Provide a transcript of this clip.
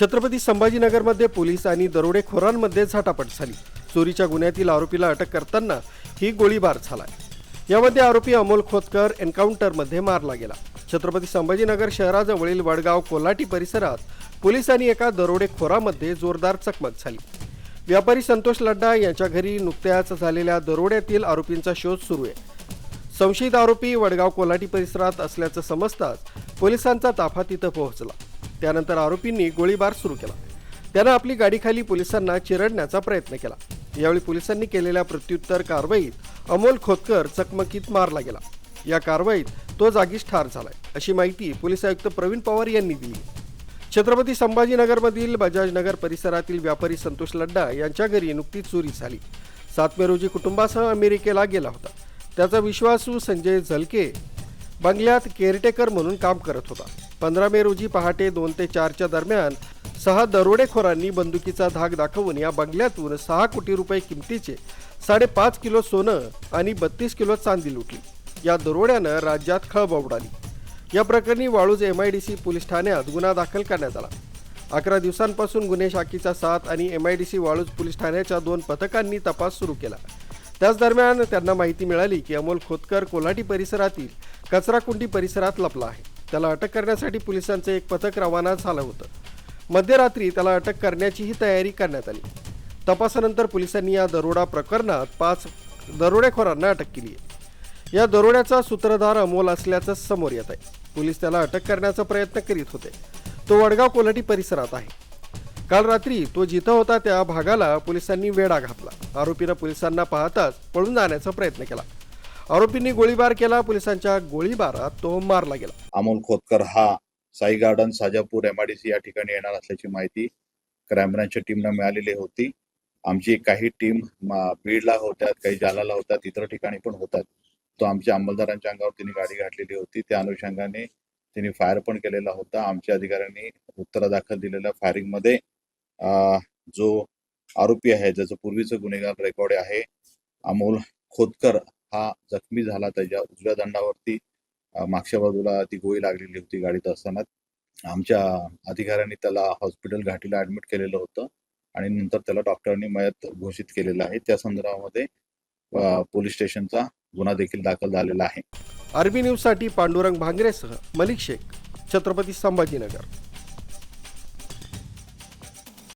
Chhatrapati संभाजीनगरमध्ये police आणि दरोडेखोरांमध्ये झटापट झाली. चोरीच्या गुन्ह्यातील आरोपीला अटक करताना ही गोळीबार झाला यामध्ये आरोपी अमोल खोतकर एन्काउंटरमध्ये मारला गेला. छत्रपती संभाजीनगर शहराजवळील वडगाव कोल्हाटी परिसरात पोलिसांनी एका दरोडेखोरामध्ये जोरदार चकमक झाली. व्यापारी संतोष लड्डा यांच्या घरी नुकत्याच झालेल्या दरोड्यातील आरोपींचा शोध सुरू आहे. संशयित आरोपी वडगाव कोल्हाटी परिसरात असल्याचं समजताच पोलिसांचा ताफा तिथं पोहोचला. त्यानंतर आरोपींनी गोळीबार सुरू केला. त्यानं आपली गाडीखाली पोलिसांना चिरडण्याचा प्रयत्न केला. यावेळी पोलिसांनी केलेल्या प्रत्युत्तर कारवाईत अमोल खोतकर चकमकीत मारला गेला. या कारवाईत तो जागीच ठार झालाय अशी माहिती पोलीस आयुक्त प्रवीण पवार यांनी दिली. छत्रपती संभाजीनगरमधील बजाजनगर परिसरातील व्यापारी संतोष लड्डा यांच्या घरी नुकतीच चोरी झाली. सात मे रोजी कुटुंबासह अमेरिकेला गेला होता. त्याचा विश्वासू संजय झलके बंगल्यात केअरटेकर म्हणून काम करत होता. पंधरा मे रोजी पहाटे दोन ते चारच्या दरम्यान सहा दरोडेखोरांनी बंदुकीचा धाक दाखवून या बंगल्यातून सहा कोटी रुपये किमतीचे साडेपाच किलो सोनं आणि बत्तीस किलो चांदी लुटली. या दरोड्यानं राज्यात खळबळ उडाली. या प्रकरणी Waluj M I D C police ठाण्यात गुन्हा दाखल करण्यात आला. अकरा दिवसांपासून गुन्हे शाखेचा सात आणि M I D C Waluj police ठाण्याच्या दोन पथकांनी तपास सुरू केला. त्याच दरम्यान त्यांना माहिती मिळाली की अमोल खोतकर कोल्हाटी परिसरातील कचराकुंडी परिसरात लपला आहे. त्याला अटक करण्यासाठी पोलिसांचं एक पथक रवाना झालं होतं. मध्यरात्री त्याला अटक करण्याचीही तयारी करण्यात आली. तपासानंतर पोलिसांनी या दरोडा प्रकरणात पाच दरोडेखोरांना अटक केली आहे. या दरोड्याचा सूत्रधार अमोल असल्याचं समोर येत आहे. पोलीस त्याला अटक करण्याचा प्रयत्न करीत होते. तो वडगाव कोल्हाटी परिसरात आहे. काल रात्री तो जिथं होता त्या भागाला पोलिसांनी वेढा घातला. आरोपीनं पोलिसांना पाहताच पळून जाण्याचा प्रयत्न केला. आरोपींनी गोळीबार केला पोलिसांच्या गोळीबारात तो मारला गेला. अमोल खोतकर हा साई गार्डन साजापूर एमआयडीसी या ठिकाणी येणार असल्याची माहिती क्राईम ब्रांचच्या टीमला मिळालेली होती. आमची काही टीम बीडला होत्या काही जालाला होत्या इतर ठिकाणी पण होतात. तो आमच्या अंमलदारांच्या अंगावर तिने गाडी घातलेली होती. त्या अनुषंगाने त्यांनी फायर पण केलेला होता. आमच्या अधिकाऱ्यांनी उत्तर दाखल दिलेल्या फायरिंगमध्ये जो आरोपी आहे ज्याचं पूर्वीचं गुन्हेगार रेकॉर्ड आहे अमोल खोतकर हा जखमी झाला त्याच्या उजव्या दंडावरती. मागच्या बाजूला ती गोळी लागलेली होती गाडीत असताना. आमच्या अधिकाऱ्यांनी त्याला हॉस्पिटल घाटीला ऍडमिट केलेलं होतं आणि नंतर त्याला डॉक्टरांनी मयत घोषित केलेलं आहे. त्या संदर्भामध्ये पोलीस स्टेशनचा गुन्हा देखील दाखल झालेला आहे. आरबी न्यूजसाठी पांडुरंग भांगरेसह मलिक शेख छत्रपती संभाजीनगर.